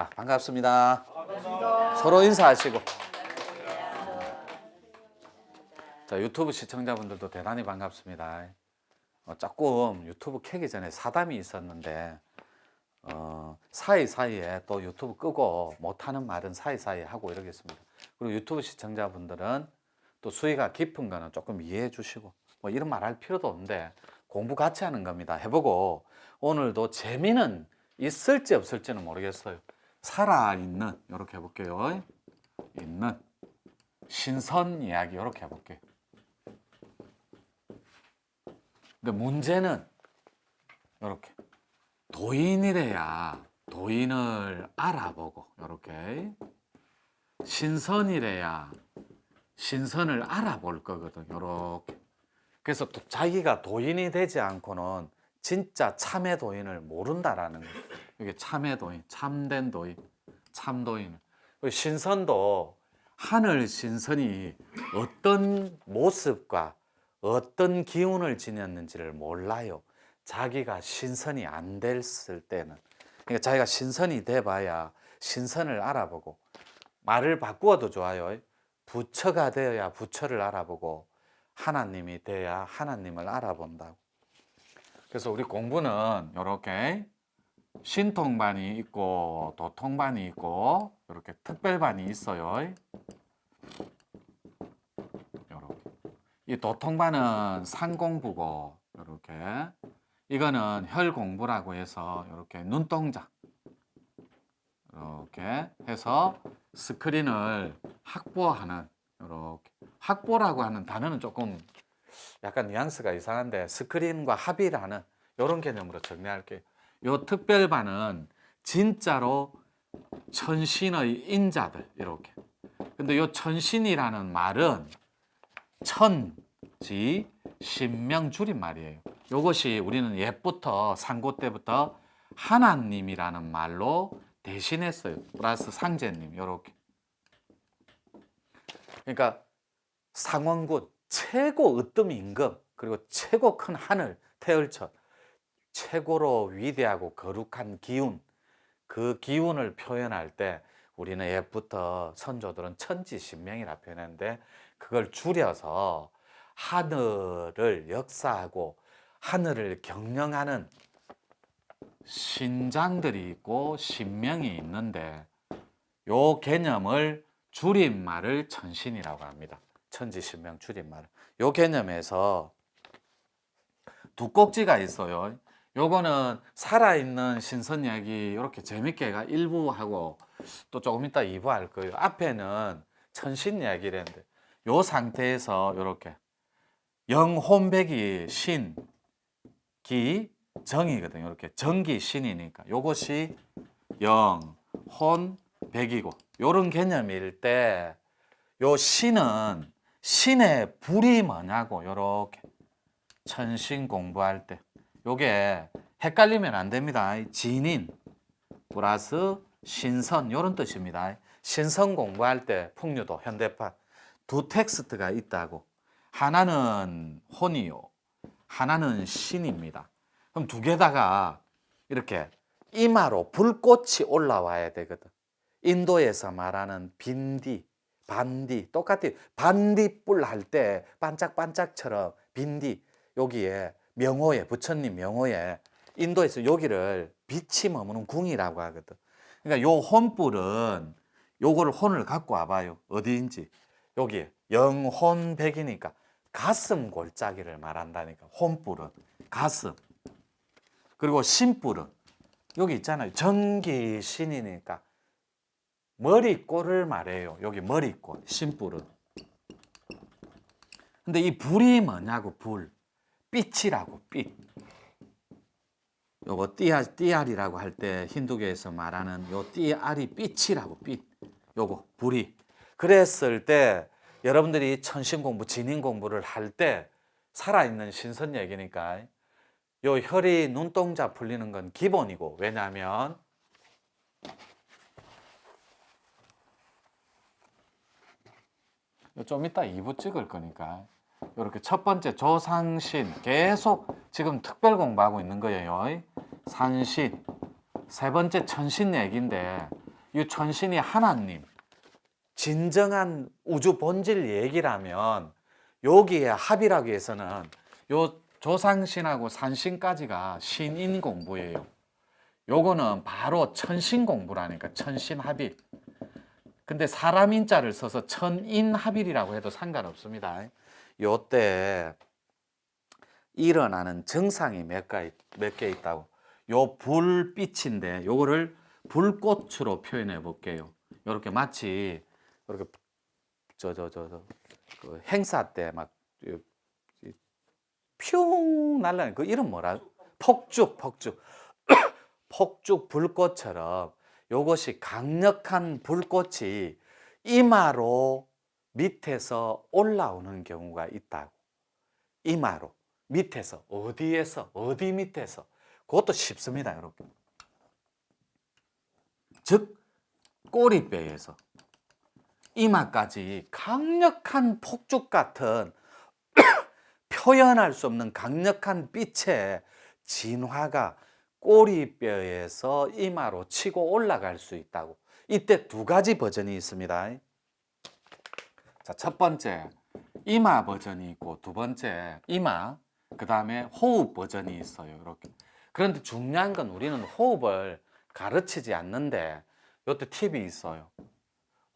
자, 반갑습니다. 서로 인사하시고. 자, 유튜브 시청자분들도 대단히 반갑습니다. 어, 조금 유튜브 켜기 전에 사담이 있었는데, 어, 사이사이에 또 유튜브 끄고 못하는 말은 사이사이에 하고 이러겠습니다. 그리고 유튜브 시청자분들은 또 수위가 깊은 거는 조금 이해해 주시고, 뭐 이런 말 할 필요도 없는데, 공부 같이 하는 겁니다. 해보고, 오늘도 재미는 있을지 없을지는 모르겠어요. 살아있는, 이렇게 해볼게요. 있는, 신선 이야기, 이렇게 해볼게요. 근데 문제는, 이렇게. 도인이래야 도인을 알아보고, 이렇게. 신선이래야 신선을 알아볼 거거든, 이렇게. 그래서 또 자기가 도인이 되지 않고는 진짜 참의 도인을 모른다라는 거예요. 이게 참의 도인, 참된 도인, 참도인. 신선도 하늘 신선이 어떤 모습과 어떤 기운을 지녔는지를 몰라요. 자기가 신선이 안 됐을 때는. 그러니까 자기가 신선이 돼봐야 신선을 알아보고 말을 바꾸어도 좋아요. 부처가 되어야 부처를 알아보고 하나님이 돼야 하나님을 알아본다고. 그래서 우리 공부는 이렇게 신통반이 있고 도통반이 있고 이렇게 특별반이 있어요. 이렇게. 이 도통반은 상공부고 이렇게 이거는 혈공부라고 해서 이렇게 눈동자 이렇게 해서 스크린을 확보하는 이렇게 확보라고 하는 단어는 조금 약간 뉘앙스가 이상한데 스크린과 합의라는 이런 개념으로 정리할게요. 요 특별반은 진짜로 천신의 인자들 이렇게. 근데 요 천신이라는 말은 천지 신명 줄임말이에요. 요것이 우리는 옛부터 상고 때부터 하나님이라는 말로 대신했어요. 플러스 상제님 이렇게. 그러니까 상원군 최고 으뜸 임금 그리고 최고 큰 하늘 태열천 최고로 위대하고 거룩한 기운 그 기운을 표현할 때 우리는 옛부터 선조들은 천지신명이라 표현했는데 그걸 줄여서 하늘을 역사하고 하늘을 경영하는 신장들이 있고 신명이 있는데 요 개념을 줄임말을 천신이라고 합니다. 천지신명 줄임말. 요 개념에서 두 꼭지가 있어요. 요거는 살아있는 신선 이야기 이렇게 재밌게 가 1부 하고 또 조금 이따 2부 할 거예요. 앞에는 천신 이야기를 했는데 요 상태에서 이렇게 영혼백이 신, 기, 정이거든요. 이렇게 정기 신이니까 요것이 영, 혼, 백이고 요런 개념일 때 요 신은 신의 불이 뭐냐고 요렇게 천신 공부할 때 요게 헷갈리면 안 됩니다. 진인 플러스 신선 요런 뜻입니다. 신선 공부할 때 풍류도 현대판 두 텍스트가 있다고 하나는 혼이요 하나는 신입니다. 그럼 두 개다가 이렇게 이마로 불꽃이 올라와야 되거든. 인도에서 말하는 빈디, 반디 똑같이 반디불 할 때 반짝반짝처럼 빈디 여기에 명호에 부처님 명호에 인도에서 여기를 빛이 머무는 궁이라고 하거든. 그러니까 요 혼불은 요거를 혼을 갖고 와봐요. 어디인지 여기 영혼백이니까 가슴 골짜기를 말한다니까 혼불은 가슴 그리고 신불은 여기 있잖아요. 전기신이니까 머리꼴을 말해요. 여기 머리꼴, 신불은. 근데 이 불이 뭐냐고, 불. 빛이라고, 빛. 요거 띠알, 띠알이라고 할 때 힌두교에서 말하는 요 띠알이 빛이라고, 빛. 요거, 불이. 그랬을 때 여러분들이 천신 공부, 진인 공부를 할 때 살아있는 신선 얘기니까 요 혈이 눈동자 풀리는 건 기본이고 왜냐하면 좀 이따 2부 찍을 거니까 이렇게 첫 번째 조상신 계속 지금 특별 공부하고 있는 거예요. 산신 세 번째 천신 얘기인데 이 천신이 하나님, 진정한 우주 본질 얘기라면 여기에 합이라고 해서는 요 조상신하고 산신까지가 신인 공부예요. 요거는 바로 천신 공부라니까 천신합일. 근데 사람 인 자를 써서 천인합일이라고 해도 상관없습니다. 요때 일어나는 증상이 몇개 있다고. 요 불빛인데 요거를 불꽃으로 표현해 볼게요. 요렇게 마치 이렇게 저 저저그 행사 때 막 퓨 날라는 그 이름 뭐라? 폭죽, 폭죽. 폭죽 불꽃처럼 요것이 강력한 불꽃이 이마로 밑에서 올라오는 경우가 있다고. 이마로 밑에서 어디에서 어디 밑에서 그것도 쉽습니다, 여러분. 즉 꼬리뼈에서 이마까지 강력한 폭죽 같은 표현할 수 없는 강력한 빛의 진화가 꼬리뼈에서 이마로 치고 올라갈 수 있다고. 이때 두 가지 버전이 있습니다. 자, 첫 번째 이마 버전이 있고 두 번째 이마 그 다음에 호흡 버전이 있어요. 이렇게. 그런데 중요한 건 우리는 호흡을 가르치지 않는데 이때 팁이 있어요.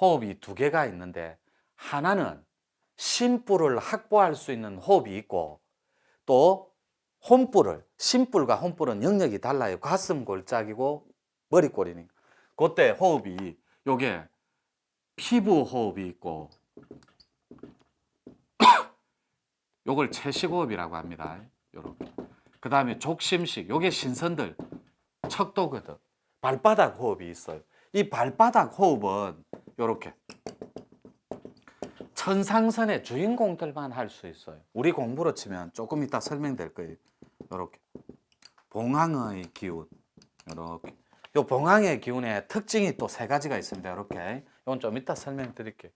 호흡이 두 개가 있는데 하나는 심불을 확보할 수 있는 호흡이 있고 또 혼불을 심불과 혼불은 영역이 달라요. 가슴 골짜기고 머리꼬리니까. 그때 호흡이 요게 피부 호흡이 있고 요걸 채식 호흡이라고 합니다. 요렇게. 그다음에 족심식 요게 신선들 척도거든. 발바닥 호흡이 있어요. 이 발바닥 호흡은 요렇게 천상선의 주인공들만 할 수 있어요. 우리 공부로 치면 조금 이따 설명될 거예요. 요렇게 봉황의 기운 요렇게 요 봉황의 기운의 특징이 또 세 가지가 있습니다. 요렇게 이건 좀 이따 설명드릴게요.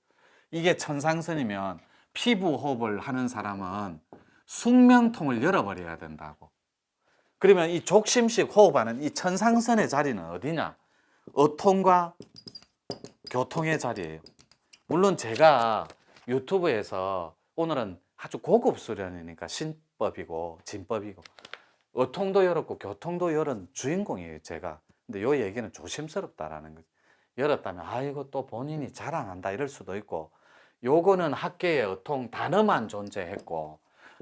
이게 천상선이면 피부 호흡을 하는 사람은 숙명통을 열어버려야 된다고. 그러면 이 족심식 호흡하는 이 천상선의 자리는 어디냐? 어통과 교통의 자리예요. 물론 제가 유튜브에서 오늘은 아주 고급 수련이니까 신법이고 진법이고 어통도 열었고 교통도 열은 주인공이에요 제가. 근데 요 얘기는 조심스럽다라는 거죠. 열었다면 아이고 또 본인이 자랑한다 이럴 수도 있고 요거는 학계의 어통 단어만 존재했고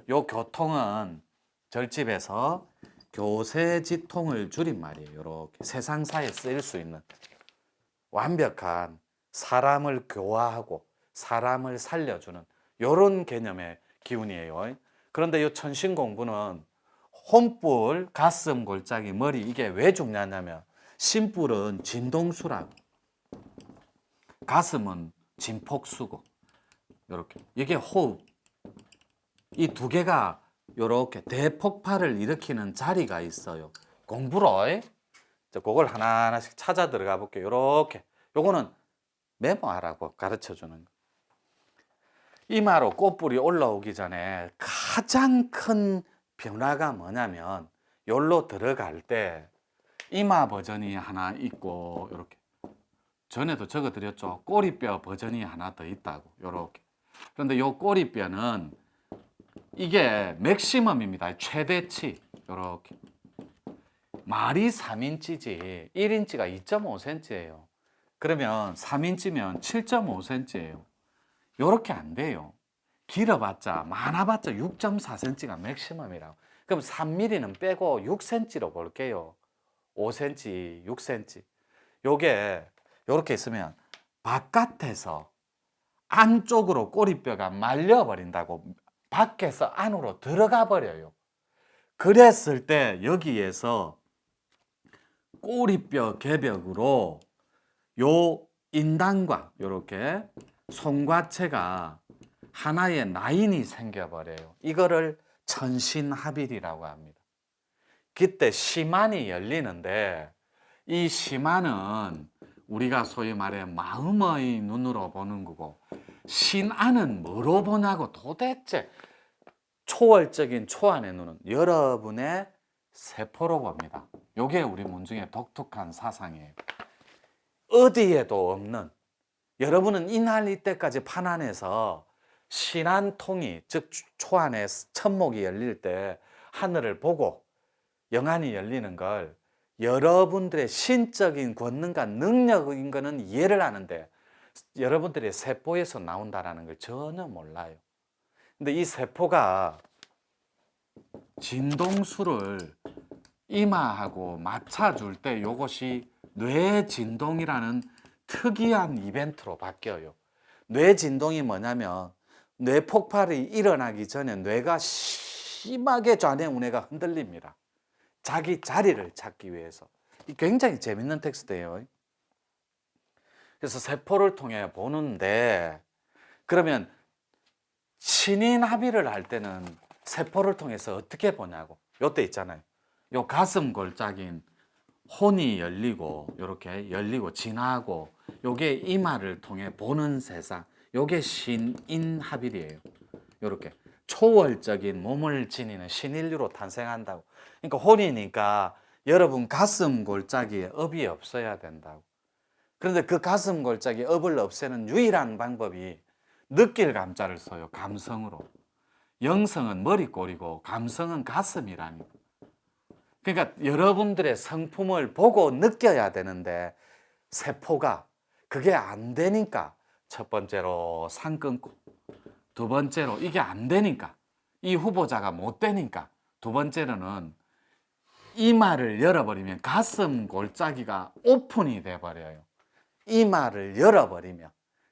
요 교통은 절집에서 교세지통을 줄인 말이에요. 이렇게 세상사에 쓰일 수 있는 완벽한 사람을 교화하고 사람을 살려주는 이런 개념의 기운이에요. 그런데 이 천신 공부는 혼불, 가슴, 골짜기, 머리 이게 왜 중요하냐면 심불은 진동수라고 가슴은 진폭수고 이렇게 이게 호흡 이 두 개가 이렇게 대폭발을 일으키는 자리가 있어요. 공부로 이제 그걸 하나하나씩 찾아 들어가 볼게요. 이렇게 요거는 메모하라고 가르쳐 주는 거. 이마로 꽃불이 올라오기 전에 가장 큰 변화가 뭐냐면 열로 들어갈 때 이마 버전이 하나 있고 이렇게 전에도 적어 드렸죠. 꼬리뼈 버전이 하나 더 있다고. 요렇게. 그런데 요 꼬리뼈는 이게 맥시멈입니다. 최대치. 요렇게. 말이 3인치지 1인치가 2.5cm예요. 그러면 3인치면 7.5cm예요. 요렇게 안 돼요. 길어봤자 많아봤자 6.4cm가 맥시멈이라고. 그럼 3mm는 빼고 6cm로 볼게요. 5cm, 6cm. 요게 요렇게 있으면 바깥에서 안쪽으로 꼬리뼈가 말려버린다고 밖에서 안으로 들어가 버려요. 그랬을 때 여기에서 꼬리뼈 개벽으로 요 인단과 요렇게 송과체가 하나의 라인이 생겨버려요. 이거를 천신합일이라고 합니다. 그때 심한이 열리는데 이 심한은 우리가 소위 말해 마음의 눈으로 보는 거고 신안은 뭐로 보냐고 도대체 초월적인 초안의 눈은 여러분의 세포로 봅니다. 요게 우리 문중의 독특한 사상이에요. 어디에도 없는 여러분은 이날 이 때까지 판 안에서 신한통이 즉 초안에 천목이 열릴 때 하늘을 보고 영안이 열리는 걸 여러분들의 신적인 권능과 능력인 거는 이해를 하는데 여러분들의 세포에서 나온다라는 걸 전혀 몰라요. 근데 이 세포가 진동수를 이마하고 맞춰줄 때 이것이 뇌 진동이라는 특이한 이벤트로 바뀌어요. 뇌 진동이 뭐냐면 뇌 폭발이 일어나기 전에 뇌가 심하게 좌뇌 우뇌가 흔들립니다. 자기 자리를 찾기 위해서. 이 굉장히 재밌는 텍스트예요. 그래서 세포를 통해 보는데 그러면 신인 합의를 할 때는 세포를 통해서 어떻게 보냐고. 요때 있잖아요. 요 가슴 골짜기인 혼이 열리고 이렇게 열리고 진하고 요게 이마를 통해 보는 세상. 요게 신인합일이에요. 요렇게 초월적인 몸을 지니는 신인류로 탄생한다고. 그러니까 혼이니까 여러분 가슴 골짜기에 업이 없어야 된다고. 그런데 그 가슴 골짜기 업을 없애는 유일한 방법이 느낄 감자를 써요. 감성으로. 영성은 머리꼴이고 감성은 가슴이라니. 그러니까 여러분들의 성품을 보고 느껴야 되는데 세포가 그게 안 되니까 첫 번째로 상 끊고 두 번째로 이게 안 되니까 이 후보자가 못 되니까 두 번째로는 이마를 열어버리면 가슴 골짜기가 오픈이 돼버려요. 이마를 열어버리면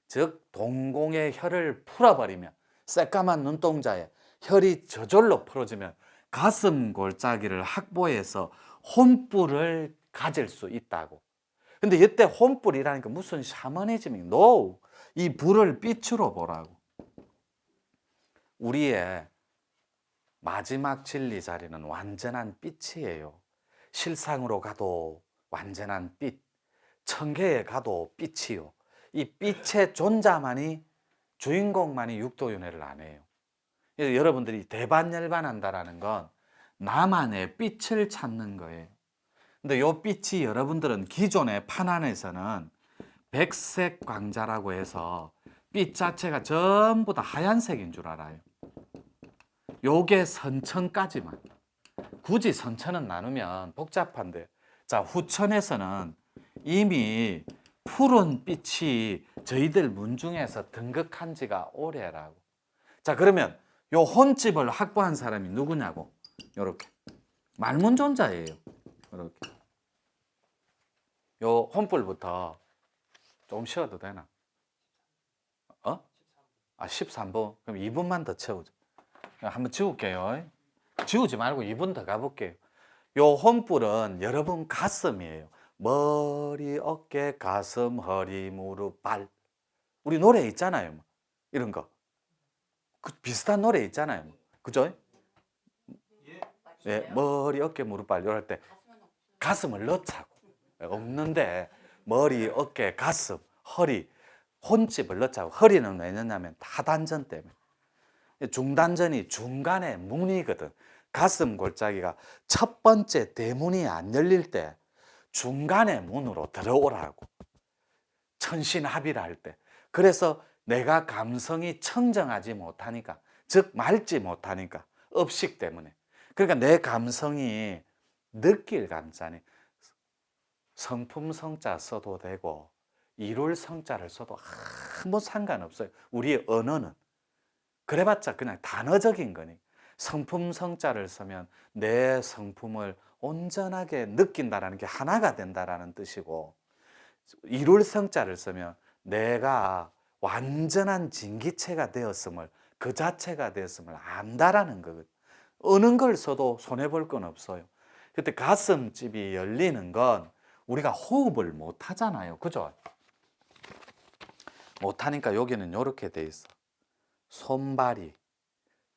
즉 동공의 혈을 풀어버리면 새까만 눈동자에 혈이 저절로 풀어지면 가슴 골짜기를 확보해서 혼불을 가질 수 있다고. 근데 이때 혼불이라니까 무슨 샤머니즘이 노. 이 불을 빛으로 보라고. 우리의 마지막 진리 자리는 완전한 빛이에요. 실상으로 가도 완전한 빛, 천계에 가도 빛이요. 이 빛의 존자만이 주인공만이 육도윤회를 안 해요. 그래서 여러분들이 대반열반한다라는 건 나만의 빛을 찾는 거예요. 근데 요 빛이 여러분들은 기존의 판안에서는 백색 광자라고 해서 빛 자체가 전부 다 하얀색인 줄 알아요. 요게 선천까지만. 굳이 선천은 나누면 복잡한데. 자, 후천에서는 이미 푸른 빛이 저희들 문중에서 등극한 지가 오래라고. 자, 그러면 요 혼집을 확보한 사람이 누구냐고. 요렇게. 말문존자예요. 요렇게. 요 혼불부터 조금 쉬어도 되나? 어? 아, 13분? 그럼 2분만 더 채우자. 한번 지울게요. 지우지 말고 2분 더 가볼게요. 요 혼불은 여러분 가슴이에요. 머리, 어깨, 가슴, 허리, 무릎, 발. 우리 노래 있잖아요. 뭐. 이런 거. 그 비슷한 노래 있잖아요. 뭐. 그죠? 예, 머리, 어깨, 무릎, 발 이럴 때 가슴을 넣자고. 없는데 머리, 어깨, 가슴, 허리, 혼집을 넣자고. 허리는 왜 넣냐면 다단전 때문에. 중단전이 중간에 문이거든. 가슴 골짜기가 첫 번째 대문이 안 열릴 때 중간에 문으로 들어오라고. 천신합의를 할 때. 그래서 내가 감성이 청정하지 못하니까, 즉 맑지 못하니까, 업식 때문에. 그러니까 내 감성이 느낄 감자니 성품 성자 써도 되고 이룰 성자를 써도 아무 상관없어요. 우리의 언어는. 그래봤자 그냥 단어적인 거니. 성품 성자를 쓰면 내 성품을 온전하게 느낀다라는 게 하나가 된다라는 뜻이고 이룰 성자를 쓰면 내가 완전한 진기체가 되었음을 그 자체가 되었음을 안다라는 거거든. 어느 걸 써도 손해 볼 건 없어요. 그때 가슴집이 열리는 건 우리가 호흡을 못 하잖아요. 그죠? 못 하니까 여기는 이렇게 돼 있어. 손발이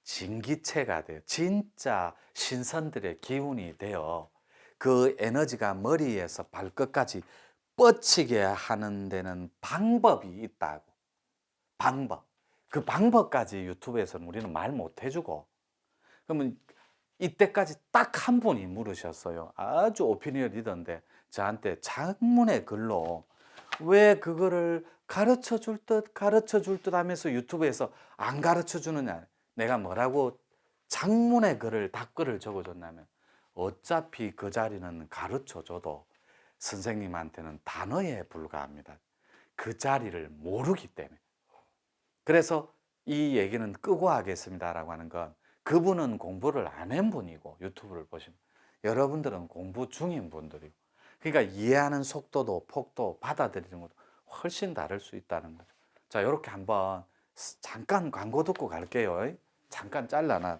진기체가 돼요. 진짜 신선들의 기운이 되어 그 에너지가 머리에서 발끝까지 뻗치게 하는 데는 방법이 있다고. 방법. 그 방법까지 유튜브에서는 우리는 말 못 해주고. 그러면 이때까지 딱 한 분이 물으셨어요. 아주 오피니언 리더인데 저한테 장문의 글로 왜 그거를 가르쳐 줄 듯 가르쳐 줄 듯 하면서 유튜브에서 안 가르쳐 주느냐? 내가 뭐라고 장문의 글을 답글을 적어줬냐면 어차피 그 자리는 가르쳐 줘도 선생님한테는 단어에 불과합니다. 그 자리를 모르기 때문에. 그래서 이 얘기는 끄고 하겠습니다라고 하는 건 그분은 공부를 안 한 분이고 유튜브를 보시면 여러분들은 공부 중인 분들이고 그러니까 이해하는 속도도 폭도 받아들이는 것도 훨씬 다를 수 있다는 거죠. 자, 이렇게 한번 스- 잠깐 광고 듣고 갈게요. 잠깐 잘라놔.